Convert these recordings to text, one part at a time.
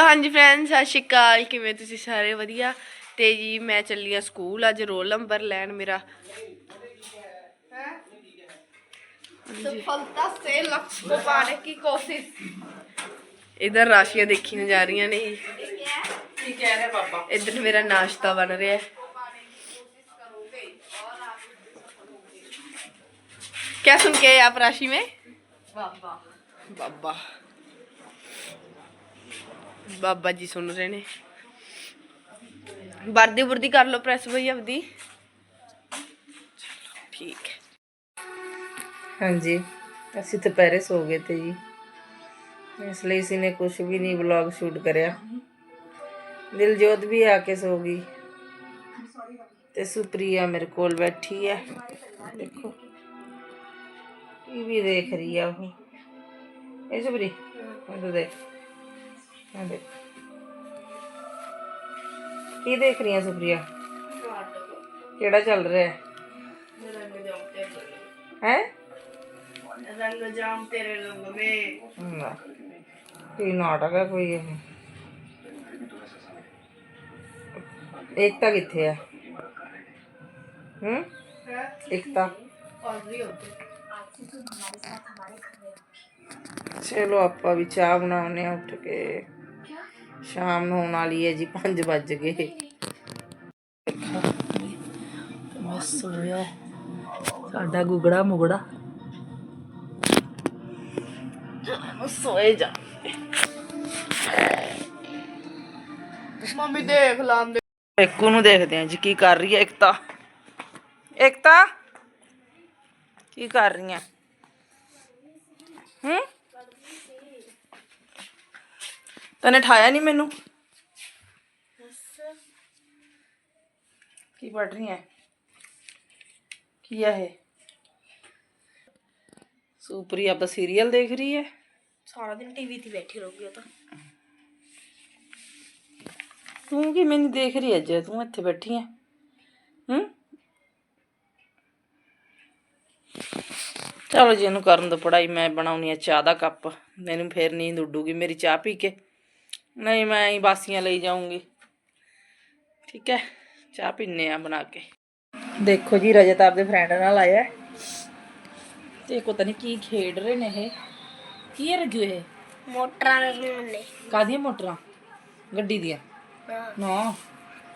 Hello ਹਾਂਜੀ friends ਸਤਿ ਸ਼੍ਰੀ ਅਕਾਲ ਕਿਵੇਂ ਤੁਸੀਂ ਸਾਰੇ ਵਧੀਆ ਤੇ ਜੀ ਮੈਂ ਚੱਲੀ ਆ ਸਕੂਲ ਅੱਜ ਰੋਲ ਨੰਬਰ ਲੈਣ ਮੇਰਾ ਸਫਲਤਾ ਸੇ ਲਕਸ਼ ਕੋ ਪਾਣੇ ਕੀ ਕੋਸ਼ਿਸ਼ ਇਧਰ ਰਾਸ਼ੀਆਂ ਦੇਖੀਆਂ ਜਾ ਰਹੀਆਂ ਨੇ ਕੀ ਕਹਿ ਰਿਹਾ ਬਾਬਾ ਇਧਰ ਮੇਰਾ ਨਾਸ਼ਤਾ ਬਣ ਰਿਹਾ ਹੈ क्या सुन के आए आप राशि में ਬਾਬਾ ਬਾਬਾ ਬਾਬਾ ਜੀ ਸੁਣ ਰਹੇ ਨੇ। ਵਰਦੀ ਵਰਦੀ ਕਰ ਲਓ ਪ੍ਰੈਸ ਬਈ ਆਪਦੀ। ਠੀਕ ਹੈ। ਹਾਂਜੀ, ਅਸੀਂ ਦੁਪਹਿਰੇ ਸੋ ਗਏ ਤੇ ਜੀ। ਇਸ ਲਈ ਅਸੀਂ ਨੇ ਕੁਝ ਵੀ ਨਹੀਂ ਵਲੌਗ ਸ਼ੂਟ ਕਰਿਆ। ਦਿਲਜੋਤ ਵੀ ਆ ਕੇ ਸੋ ਗਈ। ਤੇ ਸੁਪਰੀਆ ਮੇਰੇ ਕੋਲ ਬੈਠੀ ਹੈ। ਦੇਖੋ, ਇਹ ਵੀ ਦੇਖ ਰਹੀ ਆ ਉਹ। ਇਹ ਸੁਪਰੀ ਉਹ ਦੇਖ। ਹਾਂ ਦੇਖ ਕੀ ਦੇਖ ਰਹੀ ਆ ਸੁਪਰੀਆ ਕਿਹੜਾ ਚੱਲ ਰਿਹਾ ਹੈ ਹੈ ਰੰਗ ਜਾਮ ਤੇਰੇ ਰੰਗ ਮੇ ਨਾ ਕੀ ਨਾਟਕ ਹੈ ਕੋਈ ਇਹ ਏਕਤਾ ਕਿੱਥੇ ਆ ਹੂੰ ਏਕਤਾ ਚਲੋ ਆਪਾਂ ਵੀ ਚਾਹ ਬਣਾਉਣੇ ਆ ਉੱਠ ਕੇ ਸ਼ਾਮ ਨੂੰ ਹੋਣ ਵਾਲੀ ਹੈ ਜੀ 5 ਵੱਜ ਗਏ। ਬਸ ਹੋਇਆ। ਸਾਡਾ ਗੁਗੜਾ ਮੁਗੜਾ। ਸੋਏ ਜਾ। ਮੰਮੀ ਦੇਖ ਲਾਂਦੇ। ਇੱਕੂ ਨੂੰ ਦੇਖਦੇ ਆ ਜੀ, ਕੀ ਕਰ ਰਹੀ ਹੈ ਇਕਤਾ। ਇਕਤਾ, ਕੀ ਕਰ ਰਹੀ ਹੈ? ਹੂੰ? ਤਨੇ ਠਾਇਆ ਨਹੀਂ ਮੈਨੂੰ? ਕੀ ਪੜ ਰਹੀ ਹੈ ਕੀ ਹੈ ਇਹ? ਸੁਪਰੀ ਆਪਦਾ ਸੀਰੀਅਲ ਦੇਖ ਰਹੀ ਹੈ ਸਾਰਾ ਦਿਨ ਟੀਵੀ ਤੇ ਬੈਠੀ ਰਹੂਗੀ ਉਹ ਤਾਂ। ਤੂੰ ਕੀ ਮੈਨੂੰ ਦੇਖ ਰਹੀ ਹੈ ਜੇ ਤੂੰ ਇੱਥੇ ਬੈਠੀ ਹੈ ਹੂੰ? ਚਲੋ ਜੀ ਇਹਨੂੰ ਕਰਨ ਦੋ ਪੜਾਈ ਮੈਂ ਬਣਾਉਣੀ ਆ ਚਾਹ ਦਾ ਕੱਪ। ਮੈਨੂੰ ਫੇਰ ਨੀਂਦ ਉੱਡੂਗੀ। ਮੇਰੀ ਚਾਹ ਪੀ ਕੇ। ਨਹੀਂ ਮੈਂ ਹੀ ਬਾਸੀਆਂ ਲਈ ਜਾਊਂਗੀ। ਠੀਕ ਹੈ ਚਾਹ ਪੀਨੇ ਆ ਬਣਾ ਕੇ। ਦੇਖੋ ਜੀ ਰਜਤ ਆਪਦੇ ਫਰੈਂਡ ਨਾਲ ਆਇਆ। ਤੇ ਪਤਾ ਨਹੀਂ ਕੀ ਖੇਡ ਰਹੇ ਨੇ ਇਹ। ਕੀ ਰਜੂ ਇਹ? ਮੋਟਰਾਂ ਮੁੰਨੇ ਕਾਦੀਆਂ ਮੋਟਰਾਂ? ਗੱਡੀ ਦੀਆਂ? ਨਾ।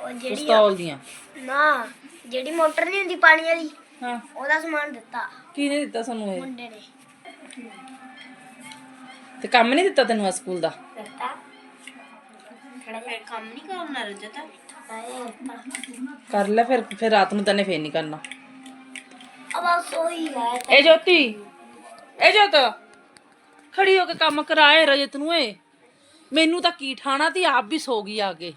ਉਹ ਜਿਹੜੀ ਪਿਸਤੌਲ ਦੀਆਂ? ਨਾ ਜਿਹੜੀ ਮੋਟਰ ਨਹੀਂ ਹੁੰਦੀ ਪਾਣੀ ਵਾਲੀ ਹਾਂ। ਉਹਦਾ ਸਮਾਨ ਦਿੱਤਾ। ਕਿਹਨੇ ਦਿੱਤਾ ਸਾਨੂੰ ਇਹ? ਮੁੰਡੇ ਨੇ। ਤੇ ਕੰਮ ਨਹੀਂ ਦਿੱਤਾ ਤੈਨੂੰ ਆ ਸਕੂਲ ਦਾ? ਦਿੱਤਾ। ਕੰਮ ਨਹੀਂ ਕਰਨਾ ਰਜਤ ਕਰ ਲੈ ਫਿਰ ਫਿਰ ਰਾਤ ਨੂੰ ਤੈਨੇ ਫੇਰ ਨਹੀਂ ਕਰਨਾ। ਅਬ ਸੋਈ ਹੈ ਇਹ ਜੋਤੀ ਇਹ ਜੋਤ ਖੜੀ ਹੋ ਕੇ ਕੰਮ ਕਰਾਏ ਰਜਤ ਨੂੰ ਏ ਮੈਨੂੰ ਤਾਂ ਕੀ ਠਾਣਾ ਤੇ ਆਪ ਵੀ ਸੋ ਗਈ ਆ ਕੇ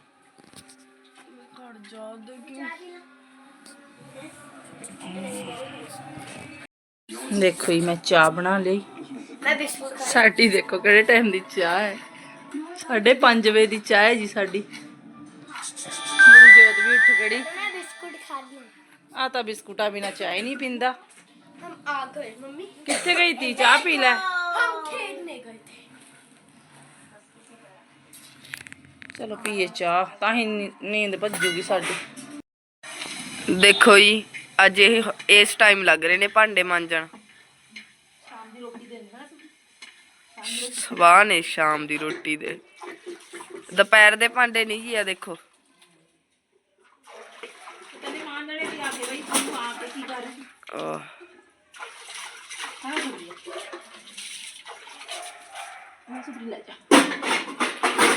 ਦੇਖੋ ਜੀ ਮੈਂ ਚਾਹ ਬਣਾ ਲਈ। ਸਾਡੀ ਦੇਖੋ ਕਿਹੜੇ ਟਾਈਮ ਦੀ ਚਾਹ ਹੈ। ਸਾਢੇ ਪੰਜ ਵਜੇ ਦੀ ਚਾਹ ਹੈ ਜੀ ਸਾਡੀ ਮੇਰੀ ਜੋਤ ਵੀ ਉੱਠ ਖੜੀ ਮੈਂ ਬਿਸਕੁਟ ਖਾ ਲਈ ਆ ਤਾਂ ਬਿਸਕੁਟਾਂ ਬਿਨਾ ਚਾਹ ਹੀ ਨਹੀਂ ਪੀਂਦਾ हम आ गए मम्मी ਕਿੱਥੇ ਗਈ ਤੀ ਚਾਹ ਪੀ ਲੈ हम खेलने गए थे ਚਲੋ ਪੀਏ ਚਾਹ ਤਾਂ ਹੀ ਨੀ- ਨੀਂਦ ਭੱਜੂਗੀ ਸਾਡੀ ਦੇਖੋ ਜੀ ਅੱਜ ਇਹ ਇਸ ਟਾਈਮ ਲੱਗ ਰਹੇ ਨੇ ਭਾਂਡੇ ਮਾਂਜਣ ਸਵਾਹ ਨੇ ਸ਼ਾਮ ਦੀ ਰੋਟੀ ਦੇ। ਦੁਪਹਿਰ ਦੇ ਭਾਂਡੇ ਨਹੀਂ ਜੀ ਆ ਦੇਖੋ।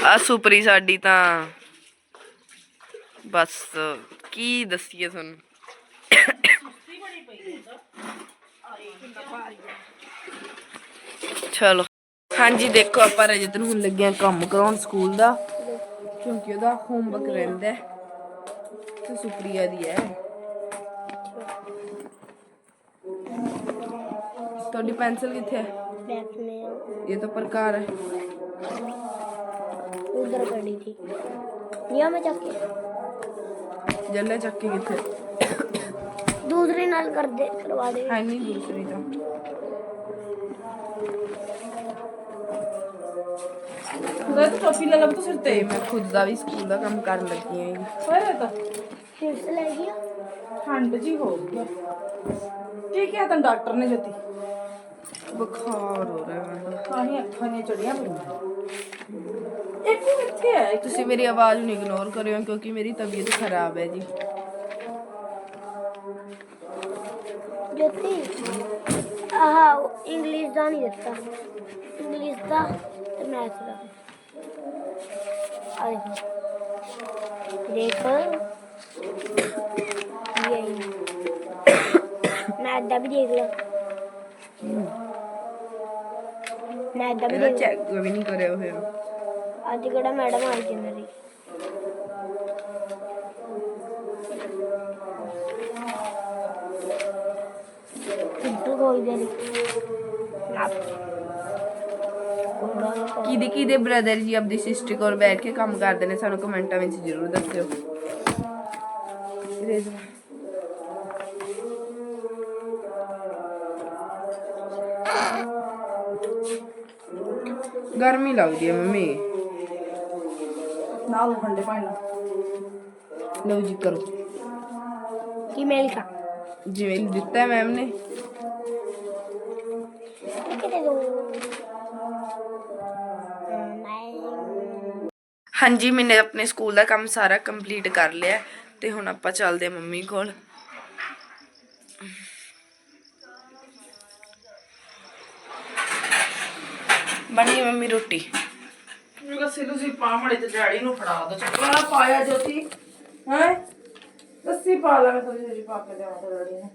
ਆ ਸੁਪਰੀ ਸਾਡੀ ਤਾਂ ਬਸ ਕੀ ਦੱਸੀਏ ਤੁਹਾਨੂੰ? ਚਲੋ। ਹਾਂਜੀ ਦੇਖੋ ਆਪਾਂ ਰਜਤ ਨੂੰ ਹੁਣ ਲੱਗੇ ਆ ਕੰਮ ਕਰਾਉਣ ਸਕੂਲ ਦਾ ਕਿਉਂਕਿ ਉਹਦਾ ਹੋਮਵਰਕ ਰਹਿੰਦਾ ਹੈ ਤੇ ਸੁਪਰੀਆ ਦੀ ਹੈ ਤੁਹਾਡੀ ਪੈਨਸਲ ਕਿੱਥੇ ਹੈ बैग में ਇਹ ਤਾਂ ਪ੍ਰਕਾਰ ਹੈ उधर खड़ी थी लिया मैं जाके ਜੱਲੇ ਚੱਕੀ ਕਿੱਥੇ दूसरे नाल कर दे करवा दे ਹੈ ਨਹੀਂ ਦੂਸਰੀ ਤਾਂ ਤੇ ਟੋਪੀ ਲੈ ਤੂੰ ਸਿਰ ਤੇ ਮੈਂ ਖੁਦ ਦਾ ਵੀ ਸਕੂਲ ਦਾ ਕੰਮ ਕਰਨ ਲੱਗੀ ਹਾਂ ਜੀ। ਹੋਇਆ ਤਾਂ ਕਿਸ ਲੈ ਗਿਆ ਠੰਡ ਜੀ ਹੋ ਗਈ ਕੀ ਕਿਹਾ ਤਾਂ ਡਾਕਟਰ ਨੇ ਜੋਤੀ? ਬੁਖਾਰ ਹੋ ਰਿਹਾ ਮੈਨੂੰ। ਆਹੀ ਅੱਖਾਂ ਨੇ ਚੜੀਆਂ ਪਈਆਂ। ਇੱਕ ਕਿੱਥੇ ਹੈ? ਇੱਕ ਤੁਸੀਂ ਮੇਰੀ ਆਵਾਜ਼ ਨੂੰ ਇਗਨੋਰ ਕਰਿਓ ਕਿਉਂਕਿ ਮੇਰੀ ਤਬੀਅਤ ਖਰਾਬ ਹੈ ਜੀ। ਜੋਤੀ ਆਹ ਇੰਗਲਿਸ਼ ਦਾ ਨਹੀਂ ਦਿੱਤਾ। ਇੰਗਲਿਸ਼ ਦਾ ਤੇ ਮੈਥ ਦਾ। ਆ ਦੇਖੋ ਇਹ ਮੈਥ ਦਾ ਵੀ ਦੇਖ ਲਓ ਮੈਥ ਦਾ ਵੀ ਇਹਦਾ ਦੇਖ ਚੈੱਕ ਵੀ ਨਹੀਂ ਕਰਿਆ ਹੋਇਆ। ਅੱਜ ਕਿਹੜਾ ਮੈਡਮ ਆਈ ਸੀ ਮੇਰੀ? ਕਿੰਟੂ ਕੋਈ ਦੇ ਕਿਹਦੇ ਕਿਹਦੇ ਬ੍ਰਦਰ ਜੀ ਆਪਦੀ ਸਿਸਟਰ ਕੋਲ ਬੈਠ ਕੇ ਕੰਮ ਕਰਦੇ ਨੇ ਸਾਨੂੰ ਕਮੈਂਟਾਂ ਵਿੱਚ ਜ਼ਰੂਰ ਦੱਸਿਓ। ਗਰਮੀ ਲੱਗਦੀ ਹੈ ਮੰਮੀ। ਨਾਲ ਠੰਡੇ ਪਾਣੀ ਲਓ ਜੀ ਕਰੋ। ਕੀ ਮੈਂ ਲਿਖਾ ਜਿਵੇਂ ਦਿੱਤਾ ਮੈਮ ਨੇ। ਹਾਂਜੀ, ਮੈਨੇ ਆਪਣੇ ਸਕੂਲ ਦਾ ਕੰਮ ਸਾਰਾ ਕੰਪਲੀਟ ਕਰ ਲਿਆ ਤੇ ਹੁਣ ਆਪਾਂ ਚੱਲਦੇ ਹਾਂ ਮੰਮੀ ਕੋਲ। ਬਣੀ ਮੰਮੀ ਰੋਟੀ? ਮੇਰਾ ਸਿਲੂ ਸੀ ਪਾਮੜੇ ਤੇ ਡੈਡੀ ਨੂੰ ਫੜਾ ਦੋ। ਚੱਪਲਾ ਪਾਇਆ ਜੋਤੀ। ਹੈ? ਲੱਸੀ ਪਾ ਲੈ ਮੈਂ ਥੋੜੀ ਜਿਹੀ ਪਾ ਕੇ ਦੇਵਾਂ ਤੇ ਡੈਡੀ ਨੂੰ।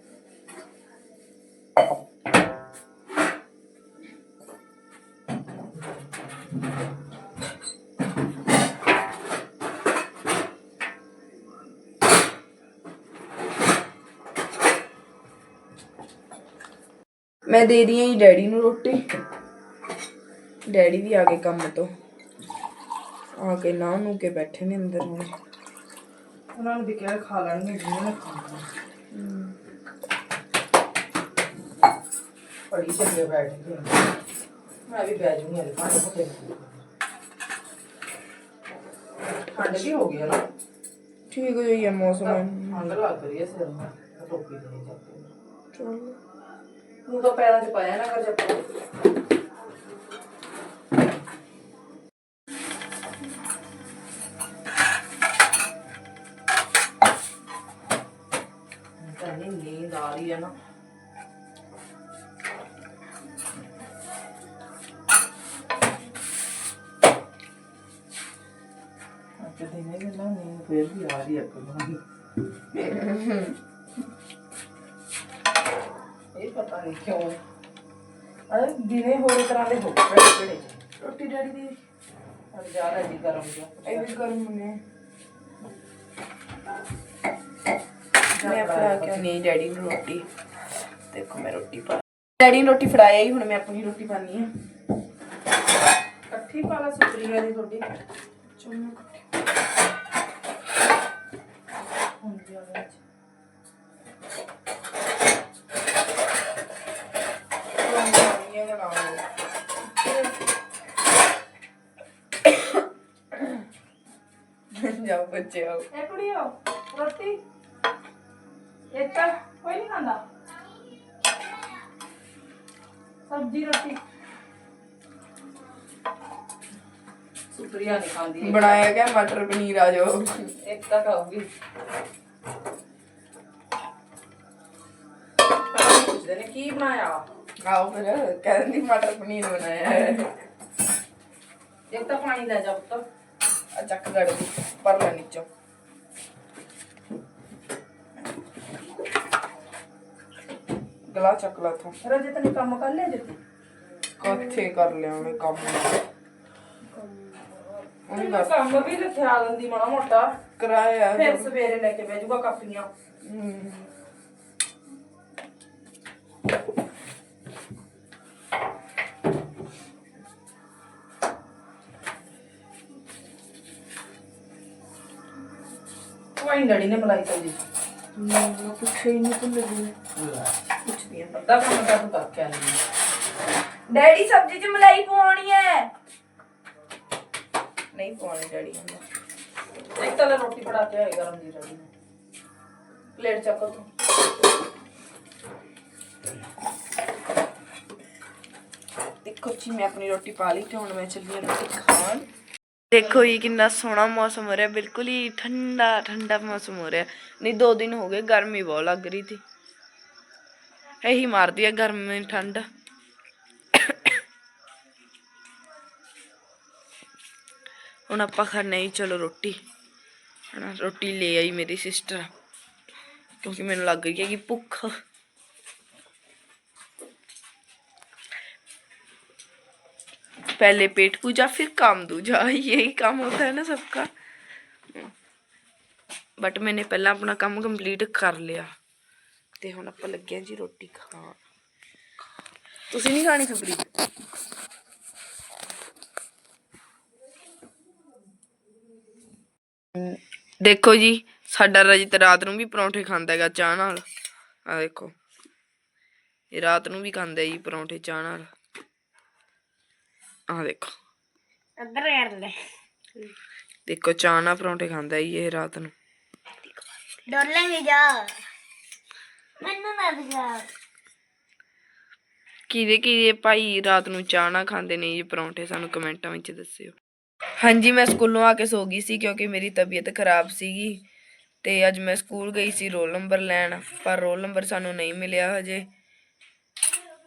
ਮੈਂ ਦੇ ਰਹੀ ਹਾਂ ਜੀ ਡੈਡੀ ਨੂੰ ਰੋਟੀ। ਡੈਡੀ ਵੀ ਆ ਗਏ ਕੰਮ ਤੋਂ। ਆ ਕੇ ਨਾ ਨੂੰ ਕੇ ਬੈਠੇ ਨੇ ਅੰਦਰ ਹੁਣ। ਉਹਨਾਂ ਨੂੰ ਵੀ ਕਿਹਾ ਖਾ ਲੈਣਗੇ ਜਿੰਨੇ ਨੇ ਖਾਣਾ ਪੜੀ ਚੱਲੇ ਬੈਠ ਕੇ ਮੈਂ ਵੀ ਬੈਠ ਜੂੰਗੀ ਹਲੇ ਪਾਣੀ ਪੁੱਤੇ ਠੰਡ ਵੀ ਹੋ ਗਈ ਨਾ। ਠੀਕ ਹੋ ਜਾਈਏ ਮੌਸਮ। ਠੰਡ ਲੱਗ ਰਹੀ ਹੈ ਸਿਰ ਨੂੰ। ਟੋਪੀ ਦੇ ਨਹੀਂ ਜਾਂਦੇ ਚਲੋ। ਤੂੰ ਤਾਂ ਪੈਰਾਂ 'ਚ ਪਾਇਆ ਨਾ ਕਰ ਤਾਂ ਨਹੀਂ ਨੀਂਦ ਆ ਰਹੀ ਹੈ ਨਾ ਅੱਜ ਦਿਨੇ ਵੀ ਨਾ ਨੀਂਦ ਫੇਰ ਵੀ ਆ ਰਹੀ ਹੈ ਕਦੋਂ ਪਤਾ ਨਹੀਂ ਕਿਉਂ। ਅਰੇ ਦਿਨੇ ਹੋਰ ਤਰ੍ਹਾਂ ਦੇ ਹੋ ਗਏ ਕਿਹੜੇ ਰੋਟੀ ਡੈਡੀ ਦੀ? ਹੁਣ ਜ਼ਿਆਦਾ ਜੀ ਗਰਮ ਜਿਹਾ। ਇਹ ਵੀ ਗਰਮ ਨੇ ਮੈਂ ਫੜਾ ਕੇ ਨਹੀਂ ਡੈਡੀ ਨੂੰ ਰੋਟੀ। ਦੇਖੋ ਮੈਂ ਰੋਟੀ ਪਾ ਡੈਡੀ ਨੂੰ ਰੋਟੀ ਫੜਾਇਆ ਹੀ ਹੁਣ ਮੈਂ ਆਪਣੀ ਰੋਟੀ ਪਾਣੀ ਆ ਇਕੱਠੀ ਪਾ ਲਾ ਸੁਪਰੀ ਵਾਲੀ ਤੁਹਾਡੀ। ਚਲੋ ਹੁਣ ਜ਼ਿਆਦਾ ਚ। ਜਾਓ ਬੱਚੇ ਆਓ ਇਹ ਕੁੜੀਓ ਰੋਟੀ ਇੱਕ ਕੋਈ ਨਹੀਂ ਖਾਂਦਾ ਸਬਜ਼ੀ ਰੋਟੀ ਸੁਪਰੀਆ ਨਹੀਂ ਖਾਂਦੀ ਬਣਾਇਆ ਗਿਆ ਮਟਰ ਪਨੀਰ ਆ ਜਾਓ ਇੱਕ ਤਾਂ ਖਾਊਗੀ ਪੁੱਛਦੇ ਨੇ ਕੀ ਬਣਾਇਆ ਆਓ ਫਿਰ ਕਹਿੰਦੀ ਮਟਰ ਪਨੀਰ ਬਣਾਇਆ ਹੈ ਇੱਕ ਤਾਂ ਪਾਣੀ ਲੈ ਜਾ ਪੁੱਤ ਆ ਚੱਕ ਗੜ ਲੈ ਨੀਚੋਂ। ਗਲਾ ਚੱਕ ਲਾ ਥੋਂ ਰਜੇ ਤੈਨੂੰ ਕੰਮ ਕਰ ਲਿਆ ਜਿੱਤੀ ਕੱਥੇ ਕਰ ਲਿਆ ਉਹਨੇ ਕੰਮ? ਉਹਨੇ ਉਹਨੇ ਕੰਮ ਵੀ ਲਿਖਿਆ ਦਿੰਦੀ ਮਾੜਾ ਮੋਟਾ। ਕਰਾਇਆ ਫਿਰ ਸਵੇਰੇ ਲੈ ਕੇ ਬਹਿ ਜਾਊਗਾ ਕਾਪੀਆਂ। ਕੋਈ ਡੈਡੀ ਨੇ ਮਲਾਈ ਚੱਲੀ ਨਹੀਂ ਉਹ ਪੁੱਛੇ ਹੀ ਨਹੀਂ ਭੁੱਲ ਗਈ ਪੁੱਛਦੀ ਆ ਅੱਧਾ ਕੰਮ ਤਾਂ ਤੂੰ ਕਰਕੇ ਆਈ ਡੈਡੀ ਸਬਜ਼ੀ 'ਚ ਮਲਾਈ ਪਵਾਉਣੀ ਹੈ ਨਹੀਂ ਪਾਉਣੇ ਡੈਡੀ ਕਹਿੰਦਾ ਇੱਕ ਤਾਂ ਲੈ ਰੋਟੀ ਫੜਾ ਕੇ ਆਏ ਗਰਮ ਜੀ ਰੜੀ ਪਲੇਟ ਚੱਕੋ ਤੂੰ ਦੇਖੋ ਜੀ ਮੈਂ ਆਪਣੀ ਰੋਟੀ ਪਾ ਲਈ ਤੇ ਹੁਣ ਮੈਂ ਚੱਲੀ ਹਾਂ ਰੋਟੀ ਖਾਣ ਦੇਖੋ ਜੀ, ਕਿੰਨਾ ਸੋਹਣਾ ਮੌਸਮ ਹੋ ਰਿਹਾ, ਬਿਲਕੁਲ ਹੀ ਠੰਡਾ ਠੰਡਾ ਮੌਸਮ ਹੋ ਰਿਹਾ। ਨਹੀਂ, ਦੋ ਦਿਨ ਹੋ ਗਏ, ਗਰਮੀ ਬਹੁਤ ਲੱਗ ਰਹੀ ਸੀ। ਇਹੀ ਮਾਰਦੀ ਹੈ ਗਰਮੀ, ਠੰਡ। ਹੁਣ ਆਪਾਂ ਖਾਣੇ ਹੀ ਚਲੋ ਰੋਟੀ। ਹਨਾ, ਰੋਟੀ ਲੈ ਆਈ ਮੇਰੀ ਸਿਸਟਰ ਕਿਉਂਕਿ ਮੈਨੂੰ ਲੱਗ ਰਹੀ ਹੈ ਕਿ ਭੁੱਖ पहले पेट पूजा फिर काम दूजा यही काम होता है ना सबका ਬਟ ਮੈਨੇ ਪਹਿਲਾਂ ਆਪਣਾ ਕੰਮ ਕੰਪਲੀਟ ਕਰ ਲਿਆ ਤੇ ਹੁਣ ਆਪਾਂ ਲੱਗੇ ਹਾਂ ਜੀ ਰੋਟੀ ਖਾਣ ਤੁਸੀਂ ਨਹੀਂ ਖਾਣੀ ਸਬਰੀ ਦੇਖੋ ਜੀ ਸਾਡਾ ਰਜਤ ਰਾਤ ਨੂੰ ਵੀ ਪਰੌਂਠੇ ਖਾਂਦਾ ਹੈਗਾ ਚਾਹ ਨਾਲ ਆ ਦੇਖੋ ਇਹ ਰਾਤ ਨੂੰ ਵੀ ਖਾਂਦਾ ਹੈ ਜੀ ਪਰੌਂਠੇ ਚਾਹ ਨਾਲ ਆ ਦੇਖੋ। ਇੱਧਰ ਕਰ ਲੈ ਦੇਖੋ ਨਾਲ ਪਰੌਂਠੇ ਖਾਂਦਾ ਜੀ ਇਹ ਰਾਤ ਨੂੰ। ਡੋਲਾਂਗੇ ਜਾ। ਮੈਨੂੰ ਨਾ ਦਿਖਾ ਕਿਹਦੇ ਕਿਹਦੇ ਭਾਈ ਰਾਤ ਨੂੰ ਨਾ ਖਾਂਦੇ ਨੇ ਜੀ ਪਰੌਂਠੇ ਸਾਨੂੰ ਕਮੈਂਟਾਂ ਵਿੱਚ ਦੱਸਿਓ। ਹਾਂਜੀ ਮੈਂ ਸਕੂਲੋਂ ਆ ਕੇ ਸੋ ਗਈ ਸੀ ਕਿਉਂਕਿ ਮੇਰੀ ਤਬੀਅਤ ਖਰਾਬ ਸੀਗੀ ਤੇ ਅੱਜ ਮੈਂ ਸਕੂਲ ਗਈ ਸੀ ਰੋਲ ਨੰਬਰ ਲੈਣ ਪਰ ਰੋਲ ਨੰਬਰ ਸਾਨੂੰ ਨਹੀਂ ਮਿਲਿਆ ਹਜੇ।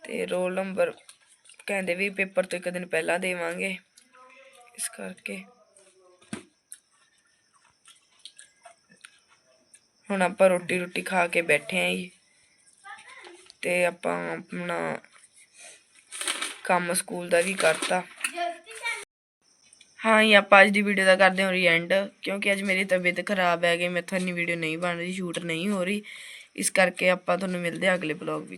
ਤੇ ਰੋਲ ਨੰਬਰ ਕਹਿੰਦੇ ਵੀ ਪੇਪਰ ਤੋਂ ਇੱਕ ਦਿਨ ਪਹਿਲਾਂ ਦੇਵਾਂਗੇ। ਇਸ ਕਰਕੇ। ਹੁਣ ਆਪਾਂ ਰੋਟੀ ਰੋਟੀ ਖਾ ਕੇ ਬੈਠੇ ਆਂ ਜੀ। ਤੇ ਆਪਾਂ ਆਪਣਾ ਕੰਮ ਸਕੂਲ ਦਾ ਵੀ ਕਰਤਾ। ਹਾਂ ਜੀ, ਆਪਾਂ ਅੱਜ ਦੀ ਵੀਡੀਓ ਦਾ ਕਰਦੇ ਹਾਂ ਰੀਐਂਡ ਕਿਉਂਕਿ ਅੱਜ ਮੇਰੀ ਤਬੀਅਤ ਖਰਾਬ ਹੈ ਗਈ ਮੈਥੋਂ ਇੰਨੀ ਵੀਡੀਓ ਨਹੀਂ ਬਣ ਰਹੀ ਸ਼ੂਟ ਨਹੀਂ ਹੋ ਰਹੀ। ਇਸ ਕਰਕੇ ਆਪਾਂ ਤੁਹਾਨੂੰ ਮਿਲਦੇ ਹਾਂ ਅਗਲੇ ਬਲੌਗ ਵਿੱਚ।